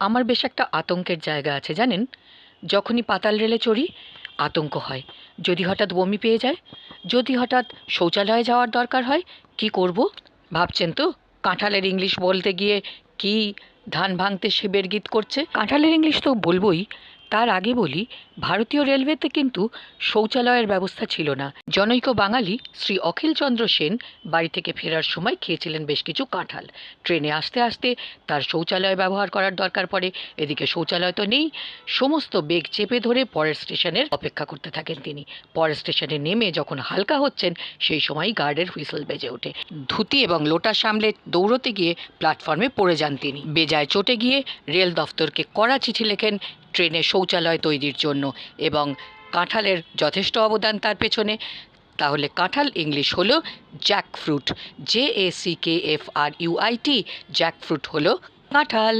আমার বেশ একটা আতঙ্কের জায়গা আছে, জানেন? যখনই পাতাল রেলে চড়ি, আতঙ্ক হয়। যদি হঠাৎ বমি পেয়ে যায়, যদি হঠাৎ শৌচালয়ে যাওয়ার দরকার হয়, কি করব? ভাবছেন তো? কাঁঠালের ইংলিশ বলতে গিয়ে কি ধান ভাঙতে শিবের গীত করছে? কাঁঠালের ইংলিশ তো বলবোই। তার আগে বলি, ভারতীয় রেলওয়েতে কিন্তু শৌচালয়ের ব্যবস্থা ছিল না। জনৈক বাঙালি, শ্রী অখিলচন্দ্র সেন বাড়ি থেকে ফেরার সময় খেয়েছিলেন বেশ কিছু কাঁঠাল। ট্রেনে আসতে আসতে তার শৌচালয় ব্যবহার করার দরকার পড়ে। এদিকে শৌচালয় তো নেই, সমস্ত বেগ চেপে ধরে পরের স্টেশনের অপেক্ষা করতে থাকেন তিনি। পরের স্টেশনে নেমে যখন হালকা হচ্ছেন, সেই সময় গার্ডের হুইসেল বেজে ওঠে। ধুতি এবং লোটা সামলে দৌড়তে গিয়ে প্ল্যাটফর্মে পড়ে যান তিনি। বেজায় চটে গিয়ে রেল দফতরকে কড়া চিঠি লেখেন ট্রেনে শৌচালয় তৈরির জন্য এবং কাঁঠালের যথেষ্ট অবদান তার পেছনে। তাহলে কাঁঠাল ইংলিশ হলো jackfruit J A C K F R U I T jackfruit হলো কাঁঠাল।